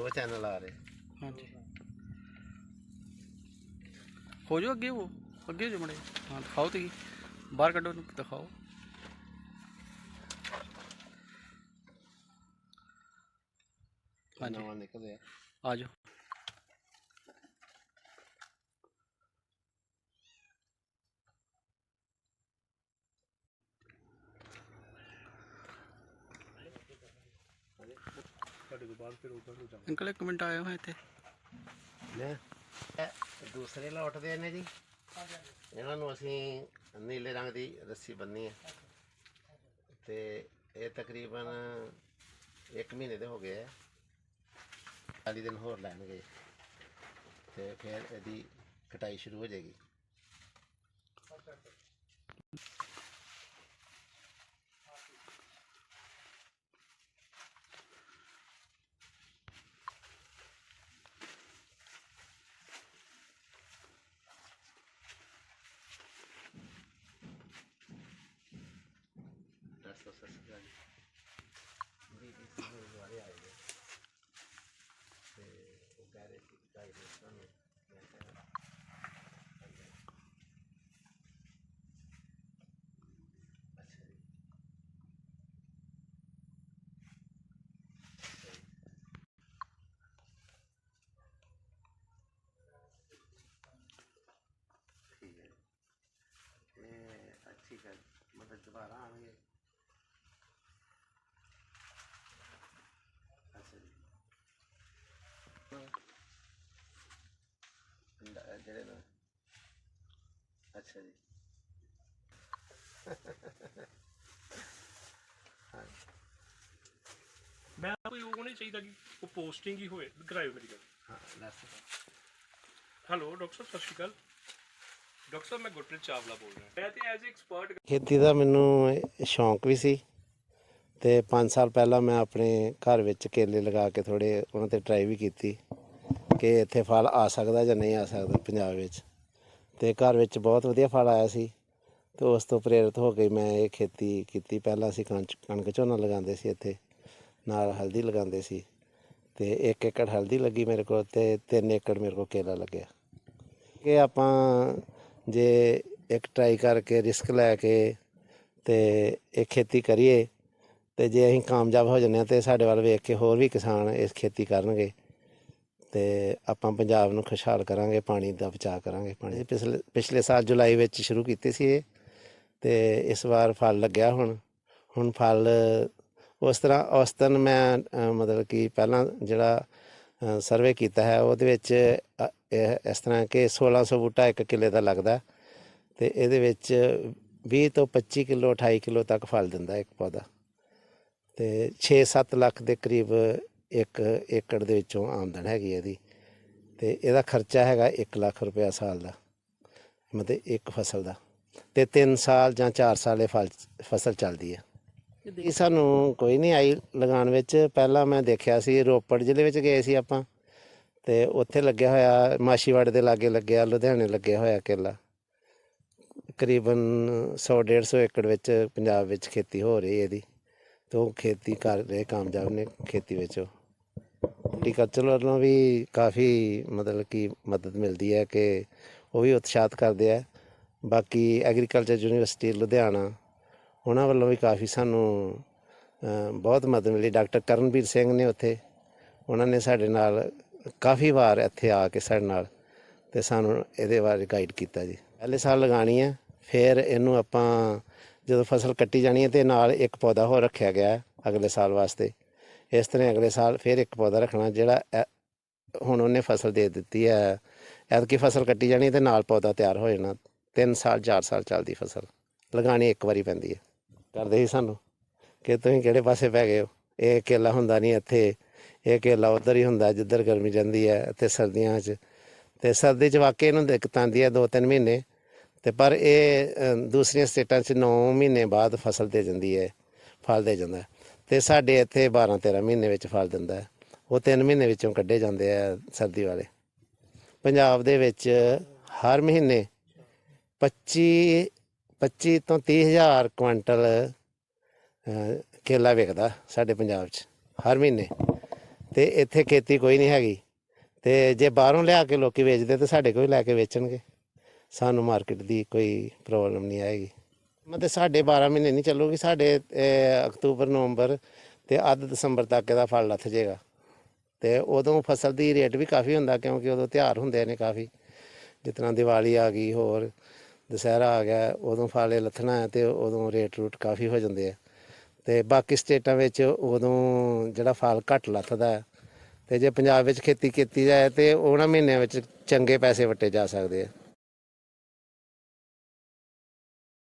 ਦੋ ਚੈਨਲ ਆ ਰਹੇ। ਹਾਂਜੀ। ਹੋ ਜਾਓ ਅੱਗੇ ਉਹ ਅੱਗੇ ਹੋ ਜਾਓ ਮੜੇ ਹਾਂ ਦਿਖਾਓ ਤੇ ਬਾਹਰ ਕੱਢੋ ਨੂੰ ਦਿਖਾਓ। ਹਾਂਜੀ। ਨਵਾਂ ਨਿਕਲ ਰਿਹਾ ਆ ਜਾਓ। ਅੰਕਲ ਇੱਕ ਮਿੰਟ ਆਇਓ ਹੈ ਇੱਥੇ। ਨੇ ਇਹ ਦੂਸਰੇ ਲੌਟਦੇ ਨੇ ਜੀ। ਇਹਨਾਂ ਨੂੰ ਅਸੀਂ ਨੀਲੇ ਰੰਗ ਦੀ ਰੱਸੀ ਬੰਨੀ ਹੈ। ਤੇ ਇਹ ਤਕਰੀਬਨ 1 ਮਹੀਨੇ ਦੇ ਹੋ ਗਏ ਆ 40 ਦਿਨ ਹੋਰ ਲੈਣਗੇ। ਤੇ ਫਿਰ ਇਹਦੀ ਕਟਾਈ ਸ਼ੁਰੂ ਹੋ ਜਾਏਗੀ। ਦੱਸੋ ਸਤਿ ਸ਼੍ਰੀ ਅਕਾਲ ਜੀ ਜੀ ਜੀ ਸਾਨੂੰ ਦੁਆਰੇ ਆਏ ਨੇ ਤੇ ਉਹ ਕਹਿ ਰਹੇ ਸੀ ਕਟਾਈ ਦੇ ਸਾਨੂੰ ਮੈਂ ਕਿਹਾ ਅੱਛਾ ਜੀ ਠੀਕ ਹੈ ਇਹ ਅੱਛੀ ਗੱਲ ਮਤਲਬ ਦੁਬਾਰਾ ਆਣਗੇ ਅੱਛਾ ਜੀ ਅੰਡਾ- ਇਹ ਜਿਹੜੇ ਨਾ ਅੱਛਾ ਜੀ। ਮੈਂ ਕੋਈ ਉਹ ਨਹੀਂ ਚਾਹੀਦਾ ਕਿ ਉਹ ਪੋਸਟਿੰਗ ਹੀ ਹੋਏ। ਕਰਾਇਓ ਮੇਰੀ ਗੱਲ। ਹਾਂ ਦੱਸ ਹੈਲੋ ਡਾਕਟਰ ਸਾਹਿਬ ਸਤਿ ਸ਼੍ਰੀ ਅਕਾਲ। ਡਾਕਟਰ ਸਾਹਿਬ ਮੈਂ ਗੁਰਪ੍ਰੀਤ ਚਾਵਲਾ ਬੋਲ ਰਿਹਾ। ਮੈਂ ਤੇ ਐਜ਼ ਐਕਸਪਰਟ ਖੇਤੀ ਦਾ ਮੈਨੂੰ ਸ਼ੌਂਕ ਵੀ ਸੀ ਤੇ 5 ਸਾਲ ਪਹਿਲਾਂ ਮੈਂ ਆਪਣੇ ਘਰ ਵਿੱਚ ਕੇਲੇ ਲਗਾ ਕੇ ਥੋੜੇ ਉਹਨਾਂ ਤੇ ਟਰਾਈ ਵੀ ਕੀਤੀ ਕਿ ਇੱਥੇ ਫਲ ਆ ਸਕਦਾ ਜਾਂ ਨਹੀਂ ਆ ਸਕਦਾ ਪੰਜਾਬ ਵਿੱਚ। ਤੇ ਘਰ ਵਿੱਚ ਬਹੁਤ ਵਧੀਆ ਫਲ ਆਇਆ ਸੀ ਤੇ ਉਸ ਤੋਂ ਪ੍ਰੇਰਿਤ ਹੋ ਕੇ ਮੈਂ ਇਹ ਖੇਤੀ ਕੀਤੀ। ਪਹਿਲਾਂ ਅਸੀਂ ਕਣਕ ਕਣਕ ਝੋਨਾ ਲਗਾਉਂਦੇ ਸੀ ਇੱਥੇ, ਨਾਲ ਹਲਦੀ ਲਗਾਉਂਦੇ ਸੀ ਤੇ 1 ਏਕੜ ਹਲਦੀ ਲੱਗੀ ਮੇਰੇ ਕੋਲ ਤੇ 3 ਏਕੜ ਮੇਰੇ ਕੋਲ ਕੇਲਾ ਲੱਗਿਆ। ਕਿ ਆਪਾਂ ਜੇ ਇੱਕ ਟਰਾਈ ਕਰਕੇ, ਰਿਸਕ ਲੈ ਕੇ ਤੇ ਇਹ ਖੇਤੀ ਕਰੀਏ ਤੇ ਜੇ ਅਸੀਂ ਕਾਮਯਾਬ ਹੋ ਜੰਨੇ ਤੇ ਸਾਡੇ ਵੱਲ ਵੇਖ ਕੇ ਹੋਰ ਵੀ ਕਿਸਾਨ ਇਸ ਖੇਤੀ ਕਰਨਗੇ। ਤੇ ਆਪਾਂ ਪੰਜਾਬ ਨੂੰ ਖੁਸ਼ਹਾਲ ਕਰਾਂਗੇ, ਪਾਣੀ ਦਾ ਬਚਾਅ ਕਰਾਂਗੇ। ਪਾਣੀ ਪਿਛਲੇ ਪਿਛਲੇ ਸਾਲ ਜੁਲਾਈ ਵਿੱਚ ਸ਼ੁਰੂ ਕੀਤੀ ਸੀ ਇਹ, ਤੇ ਇਸ ਵਾਰ ਫਲ ਲੱਗਿਆ ਹੁਣ। ਹੁਣ ਫਲ, ਉਸ ਤਰ੍ਹਾਂ ਔਸਤਨ ਮੈਂ ਮਤਲਬ ਕਿ ਪਹਿਲਾਂ ਜਿਹੜਾ ਸਰਵੇ ਕੀਤਾ ਹੈ, ਉਹਦੇ ਵਿੱਚ ਇਹ, ਇਸ ਤਰ੍ਹਾਂ ਕਿ 1600 ਬੂਟਾ ਇੱਕ ਕਿੱਲੇ ਦਾ ਲੱਗਦਾ। ਤੇ ਇਹਦੇ ਵਿੱਚ 20 ਤੋਂ 25 ਕਿਲੋ 28 ਕਿਲੋ ਤੱਕ ਫਲ ਦਿੰਦਾ ਇੱਕ ਪੌਦਾ। ਤੇ 6-7 ਲੱਖ ਦੇ ਕਰੀਬ ਇੱਕ ਏਕੜ ਦੇ ਵਿੱਚੋਂ ਆਮਦਨ ਹੈਗੀ ਇਹਦੀ ਤੇ ਇਹਦਾ ਖਰਚਾ ਹੈਗਾ 1 ਲੱਖ ਰੁਪਇਆ ਸਾਲ ਦਾ ਮਤਲਬ ਇੱਕ ਫਸਲ ਦਾ ਤੇ 3 ਸਾਲ ਜਾਂ 4 ਸਾਲ ਇਹ ਫਸਲ ਚੱਲਦੀ ਹੈ ਇਹ ਸਾਨੂੰ ਕੋਈ ਨਹੀਂ ਆਈ ਲਗਾਉਣ ਵਿੱਚ। ਪਹਿਲਾਂ ਮੈਂ ਦੇਖਿਆ ਸੀ ਰੋਪੜ ਜ਼ਿਲ੍ਹੇ ਵਿੱਚ ਗਏ ਸੀ ਆਪਾਂ ਤੇ ਉੱਥੇ ਲੱਗਿਆ ਹੋਇਆ ਮਾਸ਼ੀਵਾੜੇ ਦੇ ਲਾਗੇ ਲੱਗਿਆ ਲੁਧਿਆਣੇ ਲੱਗਿਆ ਹੋਇਆ ਕੇਲਾ। ਤਕਰੀਬਨ 100 150 ਏਕੜ ਵਿੱਚ ਪੰਜਾਬ ਵਿੱਚ ਖੇਤੀ ਹੋ ਰਹੀ ਹੈ ਇਹਦੀ। ਤੇ ਖੇਤੀ ਕਰ ਰਹੇ ਕਾਮਯਾਬ ਨੇ ਖੇਤੀ ਵਿੱਚ ਹਾਰਟੀਕਲਚਰ ਵੱਲੋਂ ਵੀ ਕਾਫੀ ਮਤਲਬ ਕਿ ਮਦਦ ਮਿਲਦੀ ਹੈ ਕਿ ਉਹ ਵੀ ਉਤਸ਼ਾਹਤ ਕਰਦੇ ਆ। ਬਾਕੀ ਐਗਰੀਕਲਚਰ ਯੂਨੀਵਰਸਿਟੀ ਲੁਧਿਆਣਾ, ਉਹਨਾਂ ਵੱਲੋਂ ਵੀ ਕਾਫੀ ਸਾਨੂੰ ਬਹੁਤ ਮਦਦ ਮਿਲੀ। ਡਾਕਟਰ ਕਰਨਵੀਰ ਸਿੰਘ ਨੇ ਉੱਥੇ, ਉਹਨਾਂ ਨੇ ਸਾਡੇ ਨਾਲ ਕਾਫੀ ਵਾਰ ਇੱਥੇ ਆ ਕੇ ਸਾਡੇ ਨਾਲ ਤੇ ਸਾਨੂੰ ਇਹਦੇ ਬਾਰੇ ਗਾਈਡ ਕੀਤਾ ਜੀ। ਪਹਿਲੇ ਸਾਲ ਲਗਾਣੀ ਹੈ, ਫਿਰ ਇਹਨੂੰ ਆਪਾਂ ਜਦੋਂ ਫਸਲ ਕੱਟੀ ਜਾਣੀ ਹੈ ਤੇ ਨਾਲ ਇੱਕ ਪੌਦਾ ਹੋਰ ਰੱਖਿਆ ਗਿਆ ਅਗਲੇ ਸਾਲ ਵਾਸਤੇ। ਇਸ ਤਰ੍ਹਾਂ ਅਗਲੇ ਸਾਲ ਫਿਰ ਇੱਕ ਪੌਦਾ ਰੱਖਣਾ ਜਿਹੜਾ ਐ- ਹੁਣ ਉਹਨੇ ਫਸਲ ਦੇ ਦਿੱਤੀ ਹੈ। ਐਤਕੀ ਫਸਲ ਕੱਟੀ ਜਾਣੀ ਹੈ ਤੇ ਨਾਲ ਪੌਦਾ ਤਿਆਰ ਹੋ ਜਾਣਾ। 3 ਸਾਲ 4 ਸਾਲ ਚੱਲਦੀ ਫਸਲ। ਲਗਾਣੀ ਇੱਕ ਵਾਰੀ ਪੈਂਦੀ ਹੈ। ਕਰਦੇ ਸੀ ਸਾਨੂੰ ਕਿ ਤੁਸੀਂ ਕਿਹੜੇ ਪਾਸੇ ਪੈ ਗਏ ਹੋ? ਇਹ ਕੇਲਾ ਹੁੰਦਾ ਨਹੀਂ ਇੱਥੇ। ਇਹ ਕੇਲਾ ਉਧਰ ਹੀ ਹੁੰਦਾ ਜਿੱਧਰ ਗਰਮੀ ਜਾਂਦੀ ਹੈ ਇੱਥੇ ਸਰਦੀਆਂ 'ਚ। ਤੇ ਸਰਦੀ 'ਚ ਵਾਕਈ ਇਹਨੂੰ ਦਿੱਕਤ ਆਉਂਦੀ ਹੈ 2-3 ਮਹੀਨੇ। ਤੇ ਪਰ ਇਹ ਅ, ਦੂਸਰੀਆਂ ਸਟੇਟਾਂ 'ਚ 9 ਮਹੀਨੇ ਬਾਅਦ ਫਸਲ ਦੇ ਜਾਂਦੀ ਹੈ ਫਲ ਦੇ ਜਾਂਦਾ। ਹੈ। ਤੇ ਸਾਡੇ ਇੱਥੇ 12-13 ਮਹੀਨੇ ਵਿੱਚ ਫਲ ਦਿੰਦਾ ਹੈ। ਉਹ 3 ਮਹੀਨੇ ਵਿੱਚੋਂ ਕੱਢੇ ਜਾਂਦੇ ਆ ਸਰਦੀ ਵਾਲੇ। ਪੰਜਾਬ ਦੇ ਵਿੱਚ ਹਰ ਮਹੀਨੇ 25 25 ਤੋਂ 30 ਹਜ਼ਾਰ ਕੁਆਂਟਲ ਕੇਲਾ ਵਿਕਦਾ ਸਾਡੇ ਪੰਜਾਬ 'ਚ, ਹਰ ਮਹੀਨੇ। ਤੇ ਇੱਥੇ ਖੇਤੀ ਕੋਈ ਨਹੀਂ ਹੈਗੀ। ਤੇ ਜੇ ਬਾਹਰੋਂ ਲਿਆ ਕੇ ਲੋਕੀ ਵੇਚਦੇ, ਤੇ ਸਾਡੇ ਕੋਲ ਲੈ ਕੇ ਵੇਚਣਗੇ। ਸਾਨੂੰ ਮਾਰਕੀਟ ਦੀ ਕੋਈ ਪ੍ਰੋਬਲਮ ਨਹੀਂ ਆਏਗੀ। ਮਤਲਬ ਸਾਡੇ 12 ਮਹੀਨੇ ਨਹੀਂ ਚੱਲੂਗੀ ਸਾਡੇ ਅਹ, ਅਕਤੂਬਰ ਨਵੰਬਰ ਤੇ ਅੱਧ ਦਸੰਬਰ ਤੱਕ ਇਹਦਾ ਫਲ ਲੱਥ ਜਾਏਗਾ। ਤੇ ਉਦੋਂ ਫਸਲ ਦੀ ਰੇਟ ਵੀ ਕਾਫੀ ਹੁੰਦਾ ਕਿਉਂਕਿ ਉਦੋਂ ਤਿਉਹਾਰ ਹੁੰਦੇ ਨੇ ਕਾਫੀ। ਜਿਸ ਤਰ੍ਹਾਂ ਦੀਵਾਲੀ ਆ ਗਈ ਹੋਰ ਦੁਸਹਿਰਾ ਆ ਗਿਆ ਉਦੋਂ ਫਲ ਇਹ ਲੱਥਣਾ ਹੈ ਤੇ ਉਦੋਂ ਰੇਟ ਰੂਟ ਕਾਫੀ ਹੋ ਜਾਂਦੇ ਆ। ਤੇ ਬਾਕੀ ਸਟੇਟਾਂ ਵਿੱਚ ਉਦੋਂ ਜਿਹੜਾ ਫਲ ਘੱਟ ਲੱਥਦਾ ਹੈ ਤੇ ਜੇ ਪੰਜਾਬ ਵਿੱਚ ਖੇਤੀ ਕੀਤੀ ਜਾਏ ਤੇ ਉਹਨਾਂ ਮਹੀਨਿਆਂ ਵਿੱਚ ਚੰਗੇ ਪੈਸੇ ਵੱਟੇ ਜਾ ਸਕਦੇ ਆ।